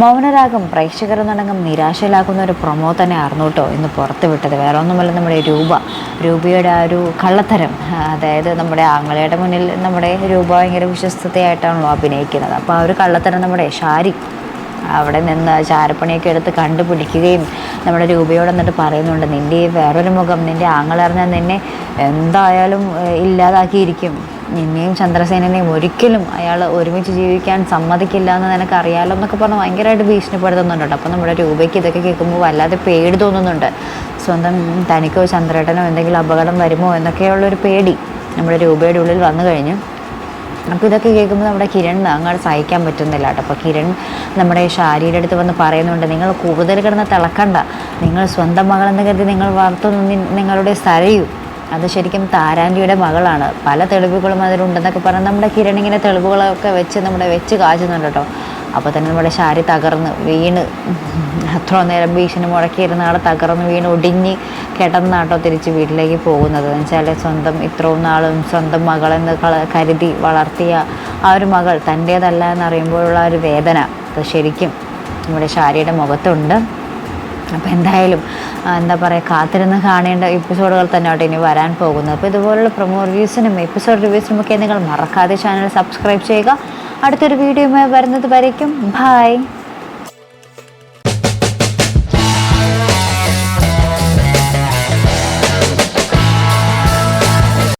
മൗനരാഗം പ്രേക്ഷകർ എന്നടങ്കം നിരാശയിലാക്കുന്ന ഒരു പ്രൊമോ തന്നെ ആയിരുന്നു കേട്ടോ ഇന്ന് പുറത്ത് വിട്ടത് വേറെ ഒന്നുമല്ല നമ്മുടെ രൂപ രൂപയുടെ ആ ഒരു കള്ളത്തരം. അതായത് നമ്മുടെ ആങ്ങളയുടെ മുന്നിൽ നമ്മുടെ രൂപ ഭയങ്കര വിശ്വസ്തയായിട്ടാണല്ലോ അഭിനയിക്കുന്നത്. അപ്പോൾ ആ ഒരു കള്ളത്തരം നമ്മുടെ ഷാരി അവിടെ നിന്ന് ചാരപ്പണിയൊക്കെ എടുത്ത് കണ്ടുപിടിക്കുകയും നമ്മുടെ രൂപയോട് എന്നിട്ട് പറയുന്നുണ്ട് നിന്റെ വേറൊരു മുഖം നിന്റെ ആങ്ങളറിഞ്ഞാൽ നിന്നെ എന്തായാലും ഇല്ലാതാക്കിയിരിക്കും. നിന്നെയും ചന്ദ്രസേനനെയും ഒരിക്കലും അയാൾ ഒരുമിച്ച് ജീവിക്കാൻ സമ്മതിക്കില്ല എന്ന് നിനക്കറിയാലോ എന്നൊക്കെ പറഞ്ഞ് ഭയങ്കരമായിട്ട് ഭീഷണിപ്പെടുത്തുന്നുണ്ട് കേട്ടോ. അപ്പോൾ നമ്മുടെ രൂപയ്ക്ക് ഇതൊക്കെ കേൾക്കുമ്പോൾ വല്ലാതെ പേടി തോന്നുന്നുണ്ട്. സ്വന്തം തനിക്കോ ചന്ദ്രേട്ടനോ എന്തെങ്കിലും അപകടം വരുമോ എന്നൊക്കെയുള്ളൊരു പേടി നമ്മുടെ രൂപയുടെ ഉള്ളിൽ വന്നു കഴിഞ്ഞു. അപ്പോൾ ഇതൊക്കെ കേൾക്കുമ്പോൾ നമ്മുടെ കിരൺ അങ്ങോട്ട് സഹിക്കാൻ പറ്റുന്നില്ല കേട്ടോ. അപ്പോൾ കിരൺ നമ്മുടെ ഷാരിയുടെ അടുത്ത് വന്ന് പറയുന്നുണ്ട് നിങ്ങൾ കൂടുതൽ കിടന്ന് തിളക്കണ്ട. നിങ്ങൾ സ്വന്തം മകളെന്ന് കരുതി നിങ്ങൾ വളർത്തു നിങ്ങളുടെ സരയു. അത് ശരിക്കും താരാന്റിയുടെ മകളാണ്. പല തെളിവുകളും അതിലുണ്ടെന്നൊക്കെ പറഞ്ഞ് നമ്മുടെ കിരണിങ്ങിന്റെ തെളിവുകളൊക്കെ വെച്ച് നമ്മുടെ വെച്ച് കാച്ചുന്നുണ്ട് കേട്ടോ. അപ്പോൾ തന്നെ നമ്മുടെ ശാരി തകർന്ന് വീണ് അത്ര നേരം ഭീഷണി മുടക്കിയിരുന്ന ആൾ തകർന്ന് വീണ് ഒടിഞ്ഞ് കിടന്നാട്ടോ തിരിച്ച് വീട്ടിലേക്ക് പോകുന്നത്. എന്ന് വെച്ചാൽ സ്വന്തം ഇത്രയും നാളും സ്വന്തം മകളെന്ന് കരുതി വളർത്തിയ ആ ഒരു മകൾ തന്റേതല്ല എന്നറിയുമ്പോഴുള്ള ഒരു വേദന. അത് ശരിക്കും നമ്മുടെ ശാരിയുടെ മുഖത്തുണ്ട്. അപ്പോൾ എന്തായാലും എന്താ പറയുക കാത്തിരുന്ന് കാണേണ്ട എപ്പിസോഡുകൾ തന്നെ ആട്ടോ ഇനി വരാൻ പോകുന്നത് അപ്പോൾ ഇതുപോലുള്ള പ്രൊമോ റിവ്യൂസിനും എപ്പിസോഡ് റിവ്യൂസിനും ഒക്കെ നിങ്ങൾ മറക്കാതെ ചാനൽ സബ്സ്ക്രൈബ് ചെയ്യുക. അടുത്തൊരു വീഡിയോയുമായി വരുന്നത് വരയ്ക്കും. ബൈ